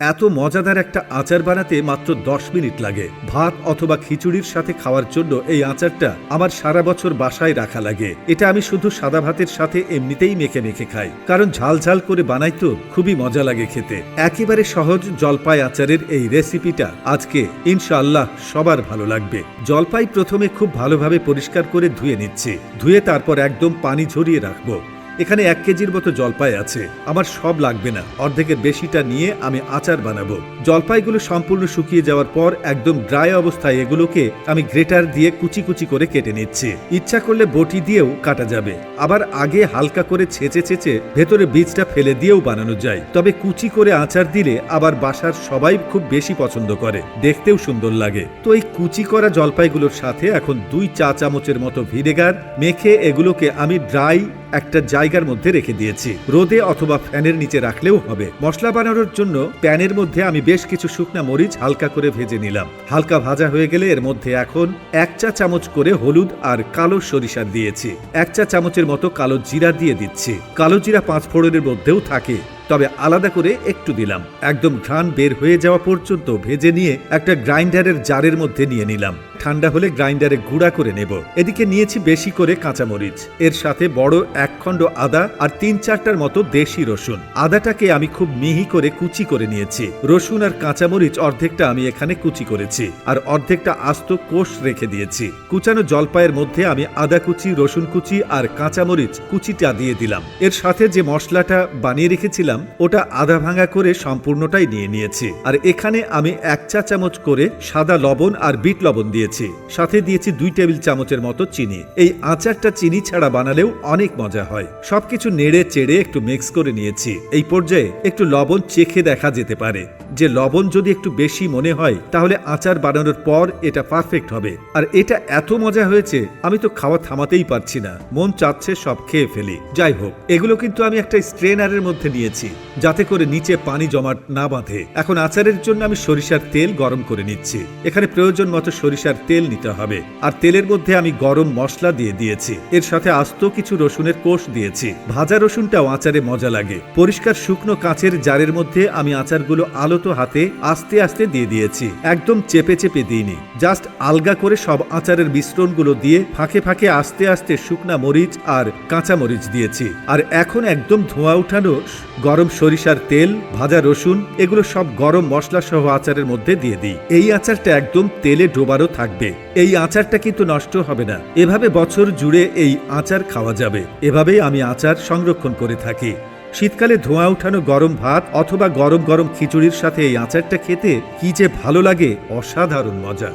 এত মজাদার একটা আচার বানাতে মাত্র দশ মিনিট লাগে। ভাত অথবা খিচুড়ির সাথে খাওয়ার জন্য এই আচারটা আমার সারা বছর বাসায় রাখা লাগে। এটা আমি শুধু সাদা ভাতের সাথে এমনিতেই মেখে মেখে খাই। কারণ ঝাল ঝাল করে বানাই তো খুবই মজা লাগে খেতে। একেবারে সহজ জলপাই আচারের এই রেসিপিটা আজকে ইনশাআল্লাহ সবার ভালো লাগবে। জলপাই প্রথমে খুব ভালোভাবে পরিষ্কার করে ধুয়ে নিচ্ছি। ধুয়ে তারপর একদম পানি ঝরিয়ে রাখব। এখানে এক কেজির মতো জলপাই আছে। আমার সব লাগবে না। অর্ধেকের বেশিটা নিয়ে আমি আচার বানাবো। জলপাইগুলো সম্পূর্ণ শুকিয়ে যাওয়ার পর একদম ড্রাই অবস্থায় এগুলোকে আমি গ্রেটার দিয়ে কুচি কুচি করে কেটে নিচ্ছি। ইচ্ছা করলে বটি দিয়েও কাটা যাবে। আবার আগে হালকা করে ছেঁচে ছেঁচে ভেতরে বীজটা ফেলে দিয়েও বানানো যায়। তবে কুচি করে আচার দিলে আবার বাসার সবাই খুব বেশি পছন্দ করে। দেখতেও সুন্দর লাগে। তো এই কুচি করা জলপাইগুলোর সাথে এখন দুই চা চামচের মতো ভিনেগার মেখে এগুলোকে আমি ড্রাই একটা জায়গার মধ্যে রেখে দিয়েছি। রোদে অথবা ফ্যানের নিচে রাখলেও হবে। মশলা বানানোর জন্য প্যানের মধ্যে আমি বেশ কিছু শুকনা মরিচ হালকা করে ভেজে নিলাম। হালকা ভাজা হয়ে গেলে এর মধ্যে এখন এক চা চামচ করে হলুদ আর কালো সরিষা দিয়েছি। এক চা চামচের মতো কালো জিরা দিয়ে দিচ্ছি। কালো জিরা পাঁচ ফোড়নের মধ্যেও থাকে। তবে আলাদা করে একটু দিলাম। একদম ঘ্রাণ বের হয়ে যাওয়া পর্যন্ত ভেজে নিয়ে একটা গ্রাইন্ডারের জারের মধ্যে নিয়ে নিলাম। ঠান্ডা হলে গ্রাইন্ডারে গুঁড়া করে নেব। এদিকে নিয়েছি বেশি করে কাঁচামরিচ। এর সাথে বড় এক খণ্ড আদা আর তিন চারটার মতো দেশি রসুন। আদাটাকে আমি খুব মিহি করে কুচি করে নিয়েছি। রসুন আর কাঁচামরিচ অর্ধেকটা আমি এখানে কুচি করেছি আর অর্ধেকটা আস্ত কোষ রেখে দিয়েছি। কুচানো জলপাইয়ের মধ্যে আমি আদা কুচি, রসুন কুচি আর কাঁচামরিচ কুচিটা দিয়ে দিলাম। এর সাথে যে মশলাটা বানিয়ে রেখেছিলাম, ওটা আধা ভাঙা করে সম্পূর্ণটাই নিয়ে নিয়েছি। আর এখানে আমি এক চা চামচ করে সাদা লবণ আর বিট লবণ দিয়েছি। সাথে দিয়েছি দুই টেবিল চামচের মতো চিনি। এই আচারটা চিনি ছাড়া বানালেও অনেক মজা হয়। সবকিছু নেড়ে চেড়ে একটু মিক্স করে নিয়েছি। এই পর্যায়ে একটু লবণ চেখে দেখা যেতে পারে। যে লবণ যদি একটু বেশি মনে হয়, তাহলে আচার বানানোর পর এটা পারফেক্ট হবে। আর এটা এত মজা হয়েছে, আমি তো খাওয়া থামাতেই পারছি না। মন চাচ্ছে সব খেয়ে ফেলি। যাই হোক, এগুলো কিন্তু আমি একটা স্ট্রেনারের মধ্যে নিয়েছি, যাতে করে নিচে পানি জমাট না বাঁধে। এখন আচারের জন্য আমি সরিষার তেল গরম করে নিচ্ছি। এখানে প্রয়োজন মতো সরিষার তেল নিতে হবে। আর তেলের মধ্যে আমি গরম মশলা দিয়ে দিয়েছি। এর সাথে আস্ত কিছু রসুনের কোষ দিয়েছি। ভাজা রসুনটাও আচারে মজা লাগে। পরিষ্কার শুকনো কাঁচের জারের মধ্যে আমি আচারগুলো আলোতো হাতে আস্তে আস্তে দিয়ে দিয়েছি। একদম চেপে চেপে দিইনি। জাস্ট আলগা করে সব আচারের মিশ্রণগুলো দিয়ে ফাঁকে ফাঁকে আস্তে আস্তে শুকনা মরিচ আর কাঁচা মরিচ দিয়েছি। আর এখন একদম ধোঁয়া উঠানো গরম সরিষার তেল, ভাজা রসুন, এগুলো সব গরম মশলা সহ আচারের মধ্যে দিয়ে দিই। এই আচারটা একদম তেলে ডোবারও থাকবে। এই আচারটা কিন্তু নষ্ট হবে না। এভাবে বছর জুড়ে এই আচার খাওয়া যাবে। এভাবেই আমি আচার সংরক্ষণ করে থাকি। শীতকালে ধোঁয়া উঠানো গরম ভাত অথবা গরম গরম খিচুড়ির সাথে এই আচারটা খেতে কি যে ভালো লাগে, অসাধারণ মজা।